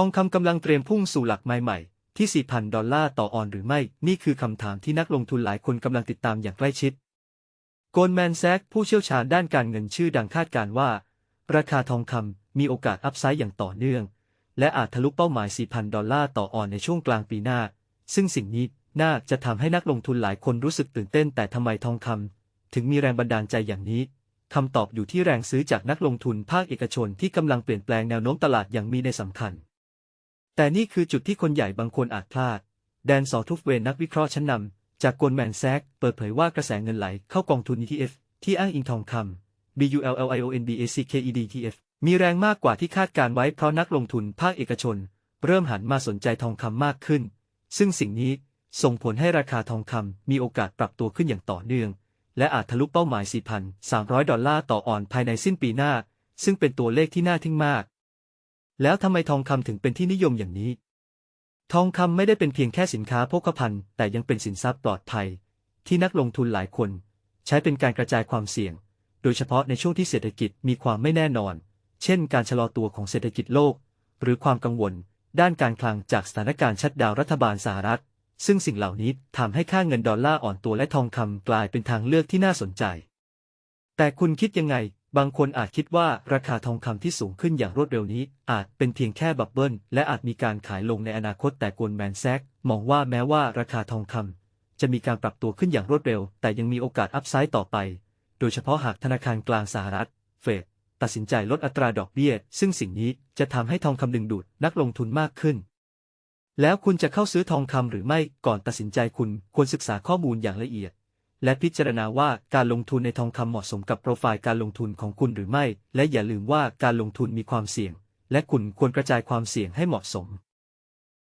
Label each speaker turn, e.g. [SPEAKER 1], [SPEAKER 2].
[SPEAKER 1] ทองคำกำลังเตรียมพุ่งสู่หลักไม้ใหม่ที่ 4,000 ดอลลาร์ต่อออนหรือไม่ นี่คือคำถามที่นักลงทุนหลายคนกำลังติดตามอย่างใกล้ชิด โกลแมนแซกผู้เชี่ยวชาญด้านการเงินชื่อดังคาดการว่า ราคาทองคำมีโอกาสอัพไซด์อย่างต่อเนื่อง และอาจทะลุเป้าหมาย 4,000 ดอลลาร์ต่อออนในช่วงกลางปีหน้า ซึ่งสิ่งนี้น่าจะทำให้นักลงทุนหลายคนรู้สึกตื่นเต้น แต่ทำไมทองคำถึงมีแรงบันดาลใจอย่างนี้คำตอบอยู่ที่แรงซื้อจากนักลงทุนภาคเอกชนที่กำลังเปลี่ยนแปลงแนวโน้มตลาดอย่างมีในสำคัญ แต่นี่คือจุดที่คนใหญ่บางคนอาจพลาด แดนสอทุฟเวนนักวิเคราะห์ชั้นนำ จากโกลแมนแซกเปิดเผยว่ากระแสเงินไหลเข้ากองทุน ETF ที่อ้างอิงทองคำ BULLIONBACKEDTF มีแรงมากกว่าที่คาดการไว้เพราะนักลงทุนภาคเอกชน เริ่มหันมาสนใจทองคำมากขึ้น ซึ่งสิ่งนี้ส่งผลให้ราคาทองคำมีโอกาสปรับตัวขึ้นอย่างต่อเนื่อง และอาจทะลุเป้าหมาย 4,300 ดอลลาร์ต่อออนภายในสิ้นปีหน้า ซึ่งเป็นตัวเลขที่น่าทึ่งมาก แล้วทำไมทองคำถึงเป็นที่นิยมอย่างนี้ ทองคำไม่ได้เป็นเพียงแค่สินค้าโภคภัณฑ์ แต่ยังเป็นสินทรัพย์ปลอดภัย ที่นักลงทุนหลายคน ใช้เป็นการกระจายความเสี่ยง โดยเฉพาะในช่วงที่เศรษฐกิจมีความไม่แน่นอน เช่น การชะลอตัวของเศรษฐกิจโลก หรือความกังวล ด้านการคลังจากสถานการณ์ชัดดาวรัฐบาลสหรัฐ ซึ่งสิ่งเหล่านี้ทำให้ค่าเงินดอลลาร์อ่อนตัวและทองคำกลายเป็นทางเลือกที่น่าสนใจ แต่คุณคิดยังไง บางคนอาจคิดว่าราคาทองคำที่สูงขึ้นอย่างรวดเร็วนี้ อาจเป็นเพียงแค่บับเบิลและอาจมีการขายลงในอนาคตแต่โกลแมนแซกมองว่าแม้ว่าราคาทองคำจะมีการปรับตัวขึ้นอย่างรวดเร็ว แต่ยังมีโอกาสอัพไซด์ต่อไป โดยเฉพาะหากธนาคารกลางสหรัฐ เฟดตัดสินใจลดอัตราดอกเบี้ย ซึ่งสิ่งนี้จะทำให้ทองคำดึงดูดนักลงทุนมากขึ้น แล้วคุณจะเข้าซื้อทองคำหรือไม่ก่อนตัดสินใจคุณควรศึกษาข้อมูลอย่างละเอียด และพิจารณาว่าการลงทุนในทองคำเหมาะสมกับโปรไฟล์การลงทุนของคุณหรือไม่ และอย่าลืมว่าการลงทุนมีความเสี่ยง และคุณควรกระจายความเสี่ยงให้เหมาะสม